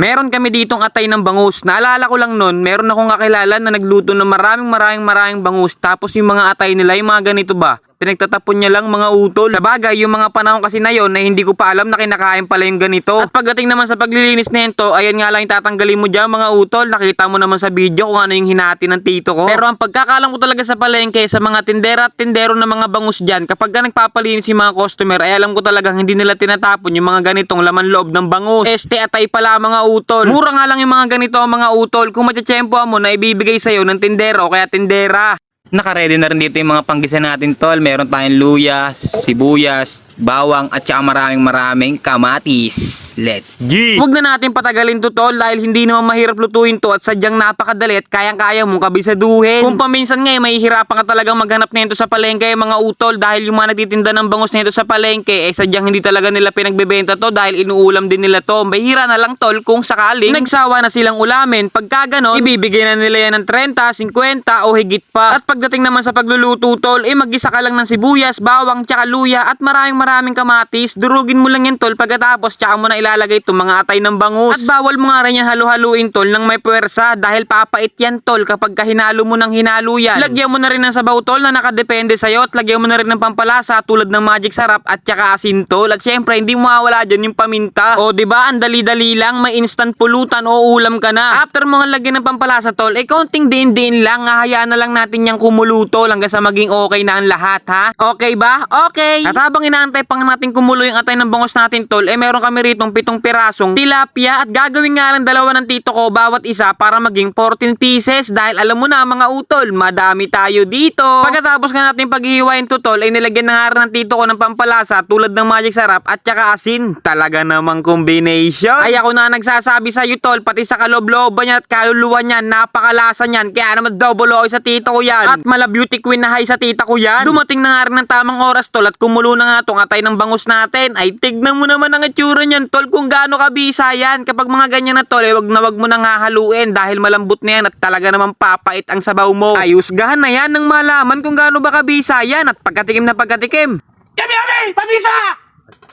Meron kami ditong atay ng bangus. Naalala ko lang nun, meron akong kakilala na nagluto ng maraming maraming maraming bangus. Tapos yung mga atay nila, yung mga ganito ba? Pinagtatapon niya lang mga utol. Sa bagay, yung mga panahon kasi na yon na hindi ko pa alam na kinakain pala yung ganito. At pagdating naman sa paglilinis nito, ayan nga lang yung tatanggalin mo dyan mga utol. Nakita mo naman sa video kung ano yung hinati ng tito ko. Pero ang pagkakalam ko talaga sa palengke sa mga tindera at tindero ng mga bangus dyan, kapag ka nagpapalinis yung mga customer, ay alam ko talagang hindi nila tinatapon yung mga ganitong laman loob ng bangus. Este atay pala mga utol. Mura nga lang yung mga ganito mga utol. Kung matsatsyempoan mo na ibibigay sa'yo ng tindero kaya tindera. Nakaready na rin dito yung mga panggisa natin tol. Meron tayong luya, sibuyas, bawang at saka maraming maraming kamatis. Let's G! Huwag na natin patagalin to tol dahil hindi naman mahirap lutuin to at sadyang napakadali at kayang-kaya mong kabisaduhin. Kung paminsan nga eh, mahihirapan ka talagang maghanap nito sa palengke mga utol dahil yung mga nagtitinda ng bangus nito sa palengke eh sadyang hindi talaga nila pinagbebenta to dahil inuulam din nila to. Mahira na lang tol kung sakaling nagsawa na silang ulamin. Pagka ganon, ibibigay na nila yan ng 30, 50 o higit pa. At pagdating naman sa pagluluto tol, eh mag-isa ka lang ng sibuyas, bawang, tsaka luya at maraming maraming kamatis. Durugin mo lang yan tol pagkatapos tsaka mo na ilalagay itong mga atay ng bangus. At bawal mo nga rin yan halu-haluin tol ng may puwersa dahil papait yan tol kapag ka hinalo mo ng hinalo yan. Lagyan mo na rin ng sabaw tol na nakadepende sa'yo at lagyan mo na rin ng pampalasa tulad ng magic sarap at tsaka asin tol. At syempre hindi mo mawala dyan yung paminta. O ba ang dali-dali lang may instant pulutan o ulam ka na. After mo nga lagyan ng pampalasa tol, eh konting din-din lang. Hahayaan na lang natin yung kumuluto hanggang sa maging okay na ang lahat ha. Okay ba? Okay. At habang inaantay pang natin kumulo yung atay ng bangos natin tol, eh meron kami pitong pirasong tilapia at gagawin nga lang dalawa ng tito ko bawat isa para maging 14 pieces dahil alam mo na mga utol, madami tayo dito. Pagkatapos nga natin paghihiwain to tol, ay nilagyan na nga ng tito ko ng pampalasa tulad ng magic sarap at saka asin. Talaga namang combination. Ay ako na nagsasabi sa iyo tol, pati sa kaloob-looban niya at kaluluwa niya, napakalasa niyan. Kaya naman double okay sa tito ko yan. At mala beauty queen na high sa tita ko yan. Dumating na nga rin ng tamang oras tol at kumulo na nga tong atay ng bangus natin. Ay tignan mo naman ang itsura niyan tol kung gaano kabisa yan. Kapag mga ganyan na tol, eh, wag na wag mo nang hahaluin dahil malambot na yan at talaga naman papait ang sabaw mo. Ay husgahan na yan ng malaman kung gaano ba kabisa yan at pagkatikim na pagkatikim. Yami, yami! Pabisa!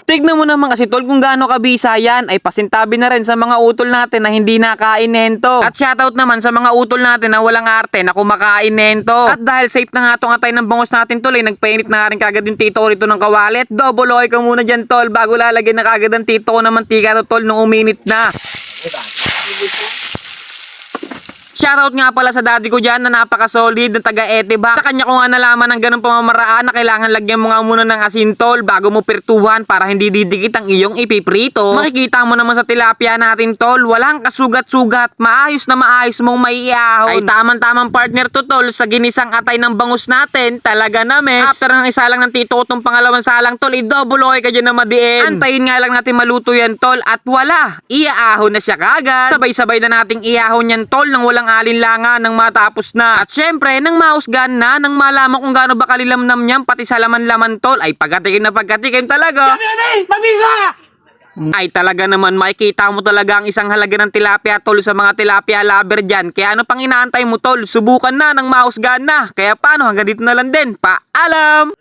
Tignan mo naman kasi tol kung gaano kabisa yan ay pasintabi na rin sa mga utol natin na hindi nakain nento. At shoutout naman sa mga utol natin na walang arte na kumakain nento. At dahil safe na nga tong atay ng bangos natin tol ay nagpainit na rin kagad yung tito rito ng kawalit. Double oil ka muna dyan tol bago lalagyan na kagad ang tito ko ng mantika to tol nung uminit na. Shoutout nga pala sa daddy ko dyan na napaka-solid ng taga Etibak. Sa kanya ko nga nalaman ng ganung pamamaraan na kailangan lagyan mo nga muna ng asintol bago mo pirtuhan para hindi didikit ang iyong ipiprito. Makikita mo naman sa tilapia natin tol, walang kasugat-sugat, maayos na maayos mong maiiahon. Ay tamang-tamang partner to tol sa ginisang atay ng bangus natin, talaga na mes. After ng isa lang ng tito ko tong pangalawang salang tol, i-double okay ka dyan na madiin. Antayin nga lang natin maluto yan tol at wala, iaahon na siya kagad. Sabay-sabay na nating iahon yan tol nang walang alinlangan nang matapos na. At syempre, nang mausgan na, nang malaman kung gaano ba kalilamnam niyan, pati sa laman-laman tol, ay pagkatikim na pagkatikim talaga. Yami, yami! Pabisa! Ay talaga naman makikita mo talaga ang isang halaga ng tilapia tol sa mga tilapia lover dyan. Kaya ano pang inaantay mo tol? Subukan na ng mausgan na. Kaya paano hanggang dito na lang din. Paalam!